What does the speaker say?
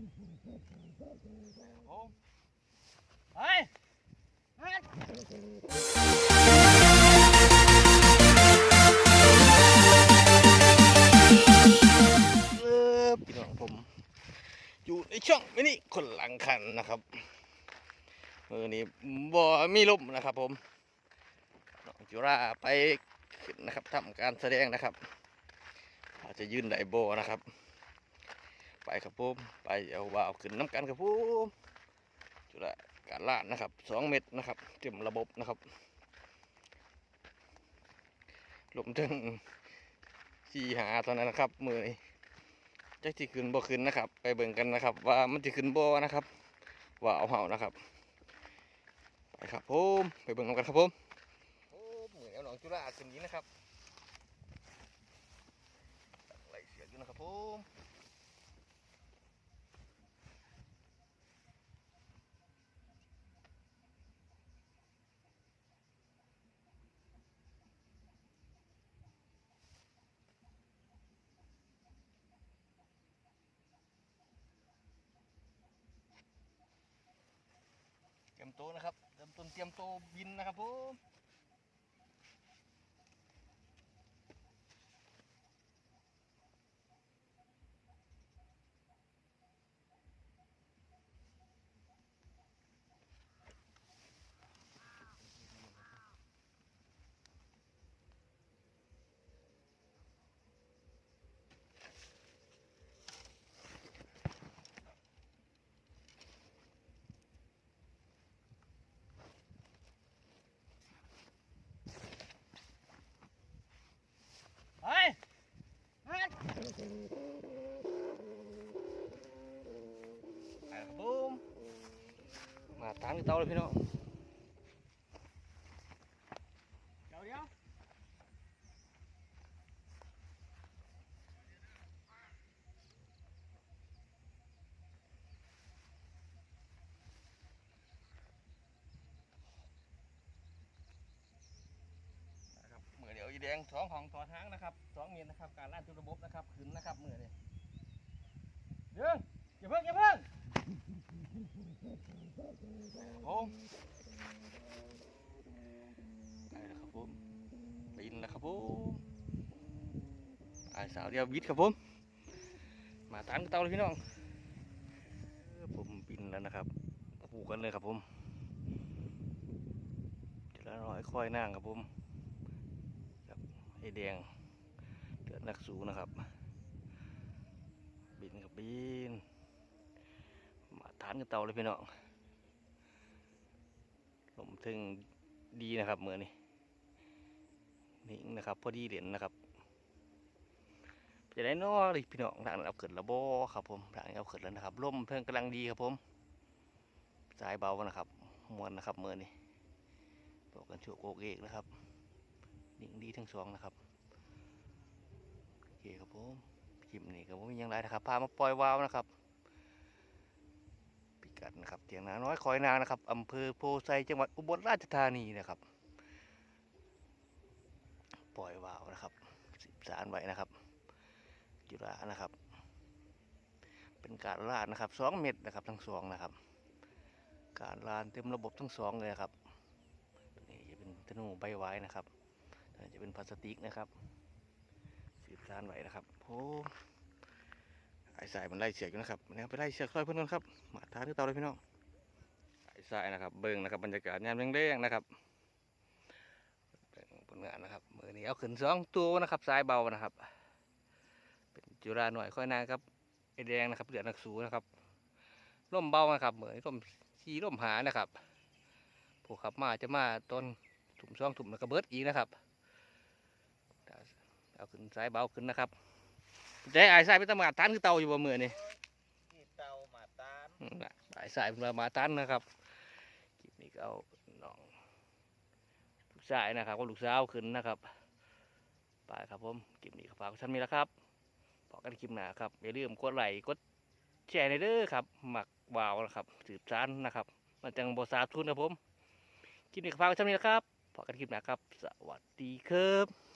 พี่น้องผม อยู่ในช่องมินิคนหลังคันนะครับมือนี้บ่มีลมนะครับ ผมจุราไปขึ้นนะครับทำการแสดงนะครับ อาจจะยืนไดโบนะครับ ไปครับผมไปเอาว่าวขึ้นน้ำกันครับผมจุราการลาดนะครับสองเม็ดนะครับเต็มระบบนะครับลมถึงสี่หาตอนนั้นนะครับมือจักที่ขึ้นบ่ขึ้นนะครับ ไปเบิ่งกันนะครับ ว่ามันจะขึ้นบ่นะครับ ว่าเอาเห่านะครับ ไปครับผมไปเบิ่งกันครับผมโอ้เหมือนเอาหนองจุฬาขึ้นนี้นะครับไหลเสียอยู่นะครับผม ยมตัวนะครับเริ่มต้นเตรียมตัวบินนะครับผมไปไปไปครับผมมาตามที่เตาเลยพี่น้องเดี๋ยวเดี๋ยวนะครับเมื่อเดี๋ยวอีแดงสองของต่อทางนะครับสองเมตรนะครับ การล่าทุระบบนะครับขึ้นนะครับเมื่อเนี่ยเดี๋ยวอย่าเพิ่งอย่าเพิ่ง ครับผมไปแล้วครับผมบินแล้วครับผมไอสาวเดียวบิดครับผม มาตามเตาเลยพี่น้องผมบินแล้วนะครับปลูกกันเลยครับผมจะละน้อยค่อยนั่งครับผมไอแดงเดือดนักสูนะครับ บินกับบินมาทานกับเตาเลยพี่น้อง ถึงดีนะครับเมื่อนี้นิ่งนะครับ พอดีเหรียญนะครับจะได้นอเลยพี่น้องทางนั้นเอาเกิดระโบครับผมทางเอาเกิดแล้วนะครับลมเพิ่งกำลังดีครับผมสายเบานะครับมวนนะครับเมื่อนี้บอกกันโชกโอกเอกนะครับนิ่งดีทั้งสองนะครับโอเคครับผมคลิปนี้ก็บ่มีหยังไรนะครับพามาปล่อยวาวนะครับ กัดนะครับเทียงนาน้อยคอยนางนะครับอำเภอโพไซจังหวัดอุบลราชธานีนะครับ ปล่อยวาวนะครับสิบสารไว้นะครับ จุฬานะครับ เป็นการลาดนะครับสองเม็ดนะครับทั้งสองนะครับ การลานเต็มระบบทั้งสองเลยนะครับนี่จะเป็นธนูใบไว้นะครับอันนี้จะเป็นพลาสติกนะครับสีสานไว้นะครับโอ้ ไอ้สายมันไล่เสียกอยู่นะครับเนี่ยไปไล่เสียกซอยเพื่อนกันครับมาทาที่เตาเลยพี่น้องไอ้สายนะครับ เบิ้งนะครับบรรยากาศยามแรงๆนะครับเร่งผลงานนะครับมือนี้เอาขึ้นสองตัวนะครับสายเบานะครับ เป็นจุฬาหน่อยค่อยนางครับไอแดงนะครับเดือดนักสูนะครับร่มเบานะครับเหมือนร่มชีร่มหานะครับผู้ขับมาจะมาต้นถุ่มช่องถุ่มแล้วก็เบิดอีกนะครับเอาขึ้นสายเบาขึ้นนะครับ ใจไอ้สายเป็นตำรวจตันคือเตาอยู่บ่มือนี่ที่เตามาตานอืมน่ะไอ้สายเป็นมาตันนะครับคลิปนี้ก็เอาน้องลูกชายนะครับก็ลูกสาวขึ้นนะครับไปครับผมคลิปนี้ก็ฝากท่านมีแล้วครับพอกันคลิปหน้าครับอย่าลืมกดไลค์กดแชร์ในเด้อครับหมักวาวนะครับสืบสานนะครับมันจังบสาทุนนะผมคลิปนี้ก็ฝากท่านมีแล้วครับพอกันคลิปหน้าครับ สวัสดีครับ